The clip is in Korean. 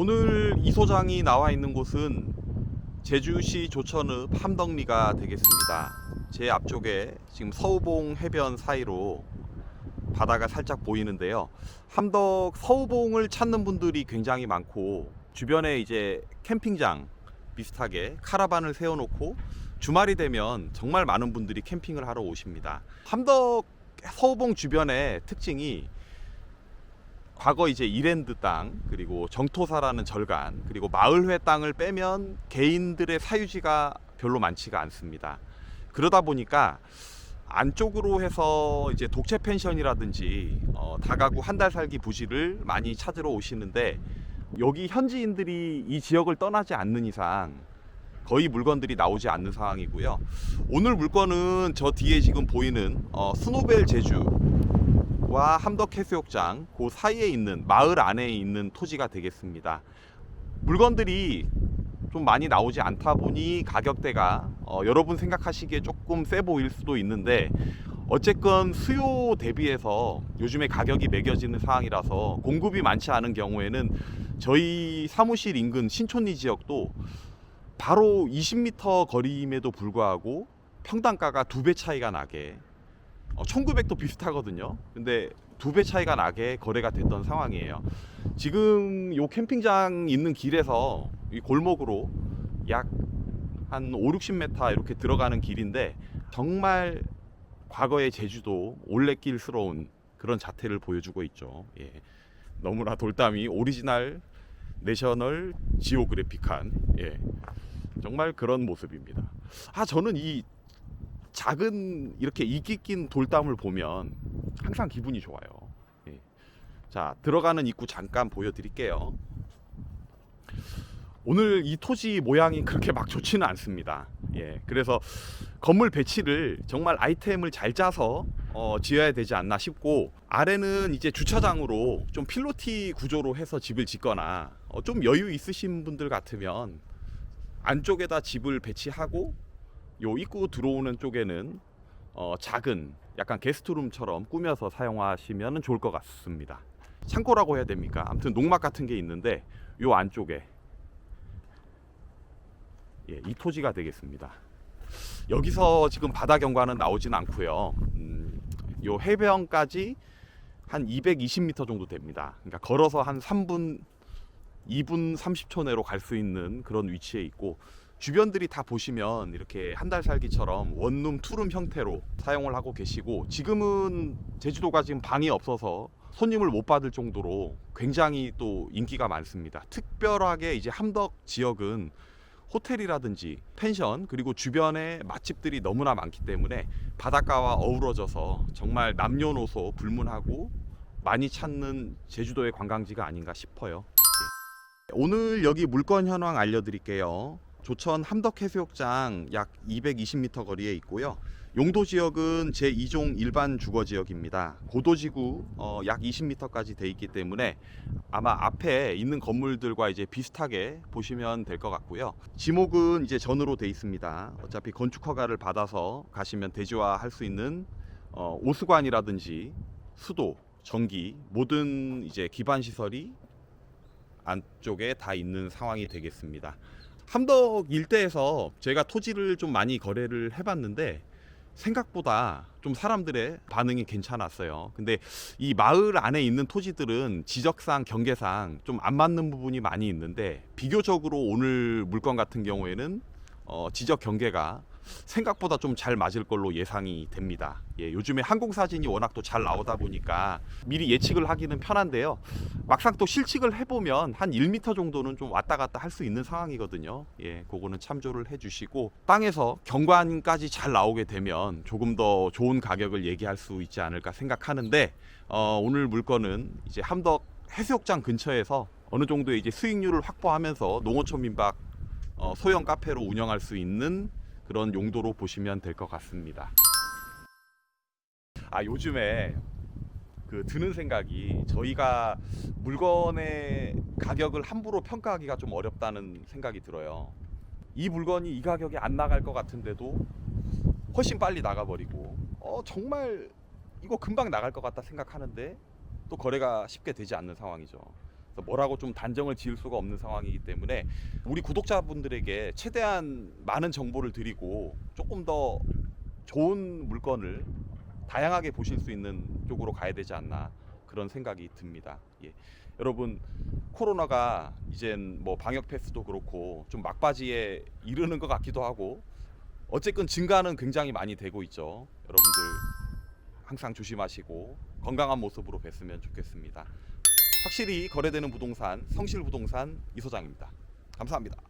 오늘 이 소장이 나와 있는 곳은 제주시 조천읍 함덕리가 되겠습니다. 제 앞쪽에 지금 서우봉 해변 사이로 바다가 살짝 보이는데요. 함덕 서우봉을 찾는 분들이 굉장히 많고 주변에 이제 캠핑장 비슷하게 카라반을 세워놓고 주말이 되면 정말 많은 분들이 캠핑을 하러 오십니다. 함덕 서우봉 주변의 특징이 과거 이제 이랜드 땅 그리고 정토사라는 절간 그리고 마을회 땅을 빼면 개인들의 사유지가 별로 많지가 않습니다. 그러다 보니까 안쪽으로 해서 이제 독채 펜션이라든지 어, 다가구 한 달 살기 부지를 많이 찾으러 오시는데 여기 현지인들이 이 지역을 떠나지 않는 이상 거의 물건들이 나오지 않는 상황이고요. 오늘 물건은 저 뒤에 지금 보이는 어, 스노벨 제주 와 함덕 해수욕장 그 사이에 있는 마을 안에 있는 토지가 되겠습니다. 물건들이 좀 많이 나오지 않다 보니 가격대가 어, 여러분 생각하시기에 조금 세 보일 수도 있는데 어쨌건 수요 대비해서 요즘에 가격이 매겨지는 상황이라서 공급이 많지 않은 경우에는 저희 사무실 인근 신촌리 지역도 바로 20m 거리임에도 불구하고 평당가가 두 배 차이가 나게 어, 1900도 비슷하거든요. 근데 두 배 차이가 나게 거래가 됐던 상황이에요. 지금 요 캠핑장 있는 길에서 이 골목으로 약 한 5, 60m 이렇게 들어가는 길인데 정말 과거의 제주도 올레길스러운 그런 자태를 보여주고 있죠. 예. 너무나 돌담이 오리지널 내셔널 지오그래픽한 예. 정말 그런 모습입니다. 아 저는 이 작은 이렇게 이끼 낀 돌담을 보면 항상 기분이 좋아요. 예. 자 들어가는 입구 잠깐 보여드릴게요. 오늘 이 토지 모양이 그렇게 막 좋지는 않습니다. 예, 그래서 건물 배치를 정말 아이템을 잘 짜서 어, 지어야 되지 않나 싶고 아래는 이제 주차장으로 좀 필로티 구조로 해서 집을 짓거나 어, 좀 여유 있으신 분들 같으면 안쪽에다 집을 배치하고 요 입구 들어오는 쪽에는 어, 작은 약간 게스트룸처럼 꾸며서 사용하시면 좋을 것 같습니다. 창고라고 해야 됩니까? 아무튼 농막 같은 게 있는데 요 안쪽에 예, 이 토지가 되겠습니다. 여기서 지금 바다 경관은 나오진 않고요. 음, 요 해변까지 한 220m 정도 됩니다. 그러니까 걸어서 한 3분, 2분 30초 내로 갈 수 있는 그런 위치에 있고 주변들이 다 보시면 이렇게 한 달 살기처럼 원룸 투룸 형태로 사용을 하고 계시고 지금은 제주도가 지금 방이 없어서 손님을 못 받을 정도로 굉장히 또 인기가 많습니다. 특별하게 이제 함덕 지역은 호텔이라든지 펜션 그리고 주변에 맛집들이 너무나 많기 때문에 바닷가와 어우러져서 정말 남녀노소 불문하고 많이 찾는 제주도의 관광지가 아닌가 싶어요. 예. 오늘 여기 물건 현황 알려드릴게요. 조천 함덕해수욕장 약 220m 거리에 있고요. 용도 지역은 제2종 일반 주거 지역입니다. 고도지구 어, 약 20m까지 돼 있기 때문에 아마 앞에 있는 건물들과 이제 비슷하게 보시면 될 것 같고요. 지목은 이제 전으로 돼 있습니다. 어차피 건축 허가를 받아서 가시면 대지화할 수 있는 어, 오수관이라든지 수도, 전기 모든 이제 기반 시설이 안쪽에 다 있는 상황이 되겠습니다. 함덕 일대에서 제가 토지를 좀 많이 거래를 해봤는데 생각보다 좀 사람들의 반응이 괜찮았어요. 근데 이 마을 안에 있는 토지들은 지적상 경계상 좀 안 맞는 부분이 많이 있는데 비교적으로 오늘 물건 같은 경우에는 어, 지적 경계가 생각보다 좀 잘 맞을 걸로 예상이 됩니다. 예, 요즘에 항공 사진이 워낙 또 잘 나오다 보니까 미리 예측을 하기는 편한데요. 막상 또 실측을 해보면 한 1m 정도는 좀 왔다 갔다 할 수 있는 상황이거든요. 예, 그거는 참조를 해주시고 땅에서 경관까지 잘 나오게 되면 조금 더 좋은 가격을 얘기할 수 있지 않을까 생각하는데 어, 오늘 물건은 이제 함덕 해수욕장 근처에서 어느 정도의 이제 수익률을 확보하면서 농어촌 민박 어, 소형 카페로 운영할 수 있는 그런 용도로 보시면 될 것 같습니다. 아 요즘에 그 드는 생각이 저희가 물건의 가격을 함부로 평가하기가 좀 어렵다는 생각이 들어요. 이 물건이 이 가격에 안 나갈 것 같은데도 훨씬 빨리 나가버리고 어 정말 이거 금방 나갈 것 같다 생각하는데 또 거래가 쉽게 되지 않는 상황이죠. 뭐라고 좀 단정을 지을 수가 없는 상황이기 때문에 우리 구독자분들에게 최대한 많은 정보를 드리고 조금 더 좋은 물건을 다양하게 보실 수 있는 쪽으로 가야 되지 않나 그런 생각이 듭니다. 예. 여러분 코로나가 이젠 뭐 방역 패스도 그렇고 좀 막바지에 이르는 것 같기도 하고 어쨌든 증가는 굉장히 많이 되고 있죠. 여러분들 항상 조심하시고 건강한 모습으로 뵀으면 좋겠습니다. 확실히 거래되는 부동산 성실 부동산 이 소장입니다. 감사합니다.